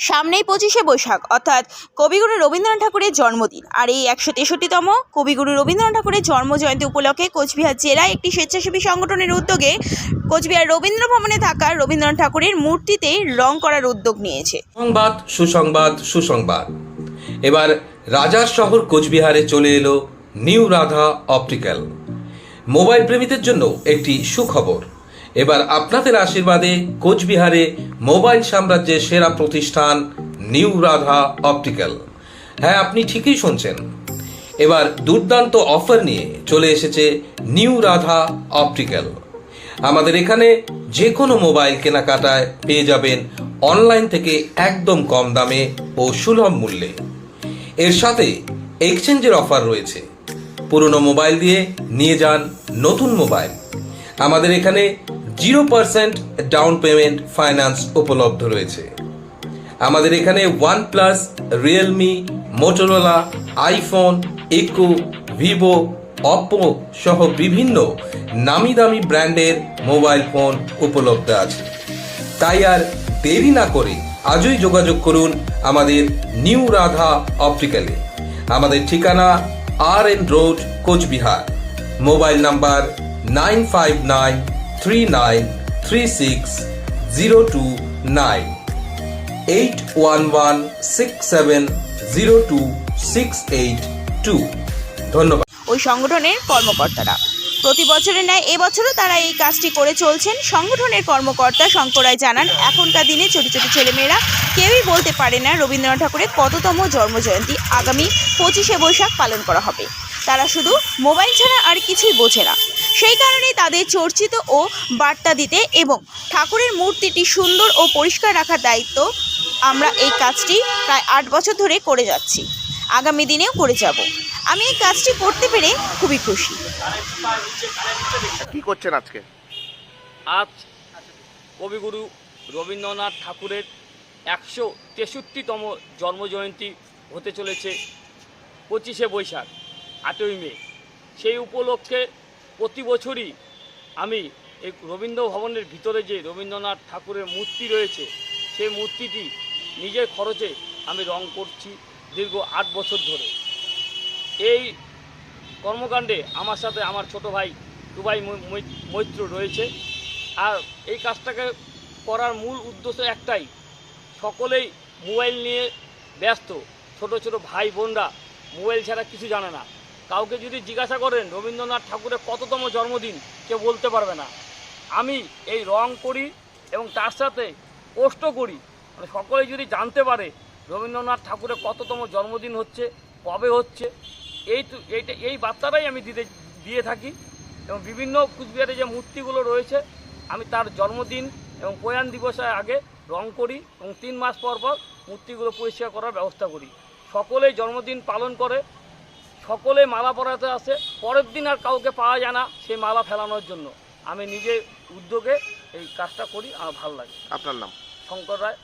সামনেই পঁচিশে বৈশাখ, অর্থাৎ কবিগুরু রবীন্দ্রনাথ ঠাকুরের জন্মদিন। আর এই একশো তেষট্টিতম কবিগুরু রবীন্দ্রনাথ ঠাকুরের জন্মজয়ন্তী উপলক্ষে কোচবিহার জেলায় একটি স্বেচ্ছাসেবী সংগঠনের উদ্যোগে কোচবিহার রবীন্দ্র ভবনে থাকা রবীন্দ্রনাথ ঠাকুরের মূর্তিতে রং করার উদ্যোগ নিয়েছে। সংবাদ সুসংবাদ সুসংবাদ। এবার রাজার শহর কোচবিহারে চলে এলো নিউ রাধা অপটিক্যাল। মোবাইল প্রেমীদের জন্য একটি সুখবর। এবার আপনাদের আশীর্বাদে কোচবিহারে মোবাইল সাম্রাজ্যের সেরা প্রতিষ্ঠান নিউ রাধা অপটিক্যাল। হ্যাঁ আপনি ঠিকই শুনছেন। এবার দুর্দান্ত অফার নিয়ে চলে এসেছে নিউ রাধা অপটিক্যাল। আমাদের এখানে যে কোনো মোবাইল কেনাকাটায় পেয়ে যাবেন অনলাইন থেকে একদম কম দামে ও সুলভ মূল্যে। এর সাথে এক্সচেঞ্জের অফার রয়েছে। পুরনো মোবাইল দিয়ে নিয়ে যান নতুন মোবাইল। আমাদের এখানে zero percent down payment finance উপলব্ধ রয়েছে। আমাদের এখানে OnePlus Realme Motorola iPhone iQOO Vivo Oppo সহ বিভিন্ন নামি দামি ব্র্যান্ডের মোবাইল ফোন উপলব্ধ আছে। তাই আর দেরি না করে আজই যোগাযোগ করুন আমাদের নিউ রাধা অপটিক্যালে। আমাদের ঠিকানা R N road Cooch Behar. Mobile number nine five nine three nine three six zero two nine eight one one six seven zero two six eight two ধন্যবাদ। ওই সংগঠনের কর্মকর্তারা। প্রতি বছরের ন্যায় এবছরও তারা এই কাজটি করে চলছেন। সংগঠনের কর্মকর্তা শঙ্কর রায় জানান, এখনকার দিনে ছোট ছোট ছেলেমেয়েরা কেউই বলতে পারে না রবীন্দ্রনাথ ঠাকুরের কততম জন্মজয়ন্তী। আগামী পঁচিশে বৈশাখ পালন করা হবে। তারা শুধু মোবাইল ছাড়া আর কিছুই বোঝে না। সেই কারণেই তাদের চর্চিত ও বার্তা দিতে এবং ঠাকুরের মূর্তিটি সুন্দর ও পরিষ্কার রাখার দায়িত্ব আমরা এই কাজটি প্রায় আট বছর ধরে করে যাচ্ছি। আগামী দিনেও করে যাব। আমি এই কাজটি করতে পেরে খুবই খুশি। কি করছেন আজকে? আজ কবিগুরু রবীন্দ্রনাথ ঠাকুরের একশো তেষট্টিতম জন্মজয়ন্তী হতে চলেছে পঁচিশে বৈশাখ। আটই মে সেই উপলক্ষে প্রতি বছরই আমি এই রবীন্দ্র ভবনের ভিতরে যে রবীন্দ্রনাথ ঠাকুরের মূর্তি রয়েছে, সেই মূর্তিটি নিজের খরচে আমি রং করছি দীর্ঘ আট বছর ধরে। এই কর্মকাণ্ডে আমার সাথে আমার ছোট ভাই দুবাই মৈত্র রয়েছে। আর এই কাজটাকে করার মূল উদ্দেশ্য একটাই, সকলেই মোবাইল নিয়ে ব্যস্ত। ছোট ছোট ভাই বোনরা মোবাইল ছাড়া কিছু জানে না। কাউকে যদি জিজ্ঞাসা করেন, রবীন্দ্রনাথ ঠাকুরের কততম জন্মদিন, কেউ বলতে পারবে না। আমি এই রং করি এবং তার সাথে পোস্টও করি। মানে সকলে যদি জানতে পারে রবীন্দ্রনাথ ঠাকুরের কততম জন্মদিন হচ্ছে, কবে হচ্ছে, এই এইটা, এই বার্তাটাই আমি দিতে, দিয়ে থাকি। এবং বিভিন্ন কুচবিহারে যে মূর্তিগুলো রয়েছে, আমি তার জন্মদিন এবং প্রয়াণ দিবসের আগে রং করি এবং তিন মাস পর পর মূর্তিগুলো পরিষ্কার করার ব্যবস্থা করি। সকলেই জন্মদিন পালন করে সকলে মালা পরাতে আসে পরের দিন আর কাউকে পাওয়া যায় না সেই মালা ফেলানোর জন্য। আমি নিজে উদ্যোগে এই কাজটা করি আমার ভালো লাগে। আপনার নাম? শঙ্কর রায়।